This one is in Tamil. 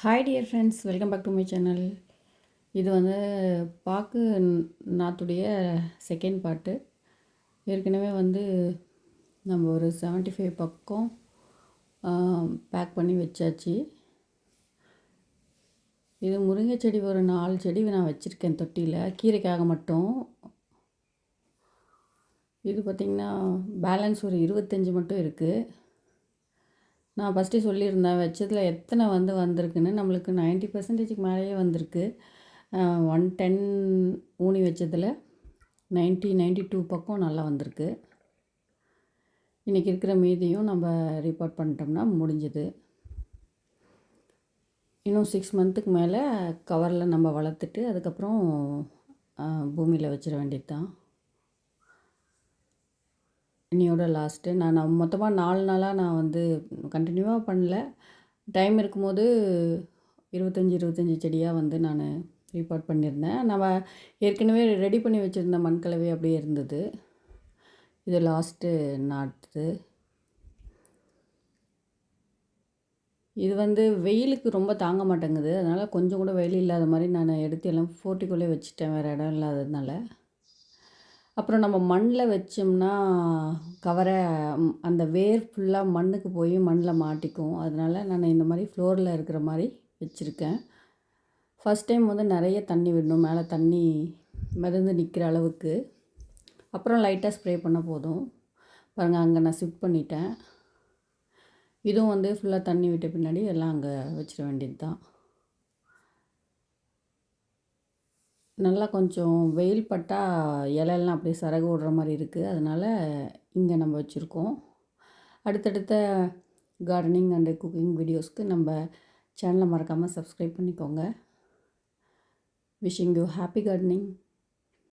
Hi dear friends welcome back to my channel இது வந்து பாக்கு நாத்துடைய செகண்ட் பார்ட்டு ஏற்கனவே வந்து நம்ம ஒரு 75 ஃபைவ் பக்கம் பேக் பண்ணி வச்சாச்சு. இது முருங்கை செடி ஒரு நாலு செடி நான் வச்சுருக்கேன் தொட்டியில். கீரைக்காக மட்டும். இது பார்த்திங்கன்னா பேலன்ஸ் ஒரு இருபத்தஞ்சி மட்டும் இருக்குது நான் ஃபஸ்ட்டு சொல்லியிருந்தேன் வச்சதில் எத்தனை வந்து வந்திருக்குன்னு நம்மளுக்கு நைன்ட்டி பர்சன்டேஜுக்கு மேலேயே வந்திருக்கு. ஒன் டென் ஊனி வச்சதில் நைன்ட்டி நைன்ட்டி டூ பக்கம் நல்லா வந்திருக்கு. இன்றைக்கி இருக்கிற மீதியும் நம்ம ரிப்போர்ட் பண்ணிட்டோம்னா முடிஞ்சுது. இன்னும் சிக்ஸ் மந்த்துக்கு மேலே கவரில் நம்ம வளர்த்துட்டு அதுக்கப்புறம் பூமியில் வச்சிட வேண்டியது தான் இன்னையோட லாஸ்ட்டு நான் நான் மொத்தமாக நாலு நாளாக நான் வந்து கண்டினியூவாக பண்ணல. டைம் இருக்கும்போது இருபத்தஞ்சி இருபத்தஞ்சி செடியாக வந்து நான் ரீபார்ட் பண்ணியிருந்தேன். நம்ம ஏற்கனவே ரெடி பண்ணி வச்சுருந்த மண்கலவை அப்படியே இருந்தது. இது லாஸ்ட்டு நாட்டு இது வந்து வெயிலுக்கு ரொம்ப தாங்க மாட்டேங்குது. அதனால் கொஞ்சம் கூட வெயில் இல்லாத மாதிரி நான் எடுத்து எல்லாம் ஃபோர்ட்டிக்குள்ளே வச்சுட்டேன். வேறு இடம் இல்லாததுனால. அப்புறம் நம்ம மண்ணில் வச்சோம்னா கவரை அந்த வேர் ஃபுல்லாக மண்ணுக்கு போய் மண்ணில் மாட்டிக்கும். அதனால் நான் இந்த மாதிரி ஃப்ளோரில் இருக்கிற மாதிரி வச்சுருக்கேன். ஃபஸ்ட் டைம் வந்து நிறைய தண்ணி விடணும். மேலே தண்ணி மிதந்து நிற்கிற அளவுக்கு. அப்புறம் லைட்டாக ஸ்ப்ரே பண்ண போதும். பாருங்கள் அங்கே நான் ஷிஃப்ட் பண்ணிட்டேன். இதுவும் வந்து ஃபுல்லாக தண்ணி விட்ட பின்னாடி எல்லாம் அங்கே வச்சிட வேண்டியது தான் நல்லா கொஞ்சம் வெயில் பட்டால் இலையெல்லாம் அப்படியே சரகு விடுற மாதிரி இருக்குது அதனால் இங்கே நம்ம வச்சுருக்கோம். அடுத்தடுத்த கார்டனிங் அண்டு குக்கிங் வீடியோஸ்க்கு நம்ம சேனலை மறக்காமல் சப்ஸ்கிரைப் பண்ணிக்கோங்க. Wishing you happy gardening